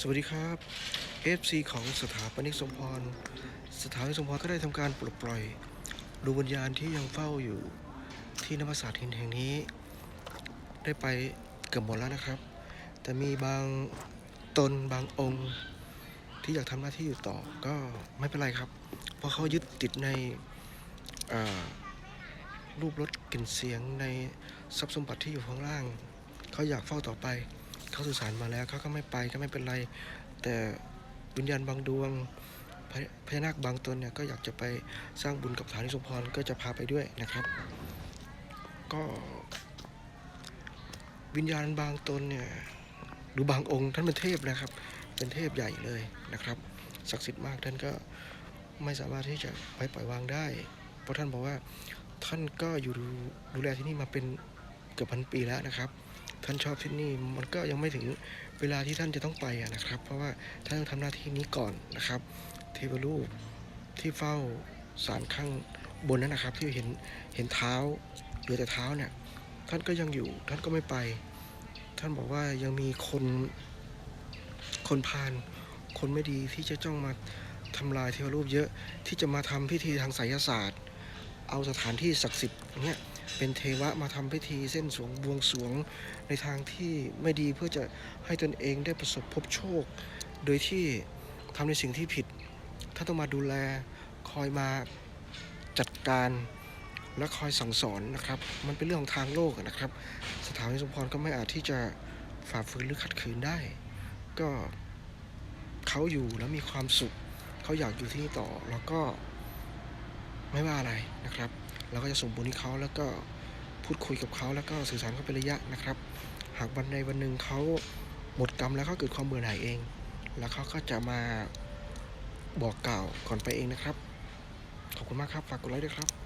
สวัสดีครับ FC ของสถาปนิกสมพร สถาปนิกสมพรก็ได้ทำการปลดปล่อยดวงวิญญาณที่ยังเฝ้าอยู่ที่นมัสสาหินแห่งนี้ ได้ไปเกือบหมดแล้วนะครับ แต่มีบางตนบางองค์ ที่อยากทำหน้าที่อยู่ต่อก็ไม่เป็นไรครับ เพราะเขายึดติดในรูปรสกลิ่นเสียงในทรัพย์สมบัติที่อยู่ข้างล่าง เขาอยากเฝ้าต่อไป เขาสื่อสารมาแล้วเขาก็ไม่ไปก็ไม่เป็นไร แต่วิญญาณบางดวงพญานาคบางตนเนี่ยก็อยากจะไปสร้างบุญกับฐานิสมพรก็จะพาไปด้วยนะครับ ก็วิญญาณบางตนเนี่ยหรือบางองค์ท่านเป็นเทพนะครับ เป็นเทพใหญ่เลยนะครับศักดิ์สิทธิ์มากท่านก็ไม่สามารถที่จะไปปล่อยวางได้ เพราะท่านบอกว่าท่านก็อยู่ดูดูแลที่นี่มาเป็น เกือบพันปีแล้วนะครับ ท่านชอบที่นี่มันก็ยังไม่ถึงเวลาที่ท่านจะต้องไปนะครับ เพราะว่าท่านต้องทำหน้าที่นี้ก่อนนะครับ เทวรูปที่เฝ้าสารข้างบนนั้นนะครับ ที่เห็นเห็นเท้าเหลือแต่เท้าเนี่ยท่านก็ยังอยู่ท่านก็ไม่ไป ท่านบอกว่ายังมีคนคนพาลคนไม่ดีที่จะจ้องมาทำลายเทวรูปเยอะที่จะมาทำพิธีทางไสยศาสตร์ เอาสถานที่ศักดิ์สิทธิ์เงี้ย เป็นเทวะมาทำพิธีเส้นสวงบวงสวงในทางที่ไม่ดีเพื่อจะให้ตนเองได้ประสบพบโชค โดยที่ทำในสิ่งที่ผิดถ้าต้องมาดูแลคอยมาจัดการและคอยสั่งสอนนะครับ มันเป็นเรื่องของทางโลกนะครับ สถานีสมพรก็ไม่อาจที่จะฝ่าฝืนหรือขัดขืนได้ ก็เขาอยู่แล้วมีความสุข เขาอยากอยู่ที่นี่ต่อ แล้วก็ไม่ว่าอะไรนะครับ เราก็จะส่งบุญให้เขาแล้วก็พูดคุยกับเขาแล้วก็สื่อสารเขาเป็นระยะนะครับ หากวันใดวันหนึ่งเขาหมดกรรมแล้วเขาเกิดความเบื่อหน่ายเอง แล้วเขาก็จะมาบอกกล่าวก่อนไปเองนะครับ ขอบคุณมากครับ ฝากกดไลค์ด้วยครับ